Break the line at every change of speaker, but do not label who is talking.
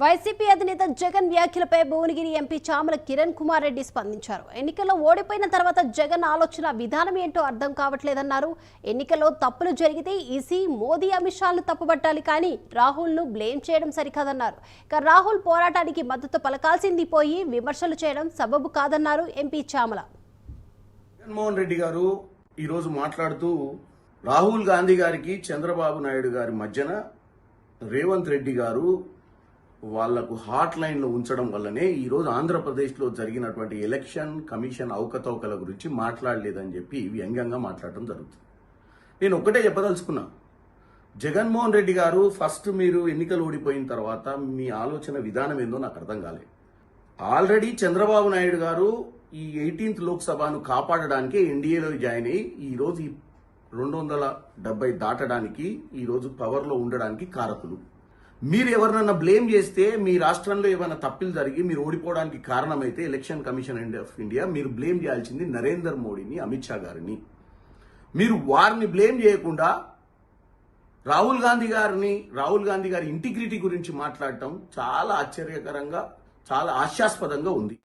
YCP అధినేత జగన్ వ్యాఖ్యలపై Bhuvanagiri MP Chamala Kiran Kumar Reddy స్పందించారు. ఎన్నికల్లో ఓడిపోయిన తర్వాత జగన్ ఆలోచన విధానం ఏంటో అర్థం కావట్లేదన్నారు. ఎన్నికల్లో తప్పులు జరిగితే ఈసీ మోదీ అమిత్ షాను తప్పుబట్టాలి కానీ రాహుల్ను బ్లేమ్ చేయడం సరికాదన్నారు. ఇక రాహుల్ పోరాటానికి మద్దతు పలకాల్సింది పోయి విమర్శలు చేయడం సబబు కాదన్నారు ఎంపీ చామల.
జగన్మోహన్ రెడ్డి గారు ఈరోజు మాట్లాడుతూ రాహుల్ గాంధీ గారికి చంద్రబాబు నాయుడు గారి మధ్యన రేవంత్ రెడ్డి గారు వాళ్ళకు హాట్ లైన్లో ఉంచడం వల్లనే ఈరోజు ఆంధ్రప్రదేశ్లో జరిగినటువంటి ఎలక్షన్ కమిషన్ అవకతవకల గురించి మాట్లాడలేదని చెప్పి వ్యంగ్యంగా మాట్లాడటం జరుగుతుంది. నేను ఒక్కటే చెప్పదలుచుకున్నా. జగన్మోహన్ రెడ్డి గారు ఫస్ట్ మీరు ఎన్నికలు ఓడిపోయిన తర్వాత మీ ఆలోచన విధానం ఏందో నాకు అర్థం కాలేదు ఆల్రెడీ చంద్రబాబు నాయుడు గారు ఈ ఎయిటీన్త్ లోక్సభను కాపాడడానికి ఎన్డీఏలో జాయిన్ అయ్యి ఈరోజు ఈ రెండు వందల డెబ్బై దాటడానికి ఈ రోజు పవర్లో ఉండడానికి కారకులు. మీరు ఎవరినన్నా బ్లేమ్ చేస్తే మీ రాష్ట్రంలో ఏమైనా తప్పులు జరిగి మీరు ఓడిపోవడానికి కారణమైతే ఎలక్షన్ కమిషన్ ఆఫ్ ఇండియా మీరు బ్లేమ్ చేయాల్సింది నరేందర్ మోడీని అమిత్ షా గారిని. మీరు వారిని బ్లేమ్ చేయకుండా రాహుల్ గాంధీ గారిని రాహుల్ గాంధీ గారి ఇంటిగ్రిటీ గురించి మాట్లాడటం చాలా ఆశ్చర్యకరంగా చాలా హాస్యాస్పదంగా ఉంది.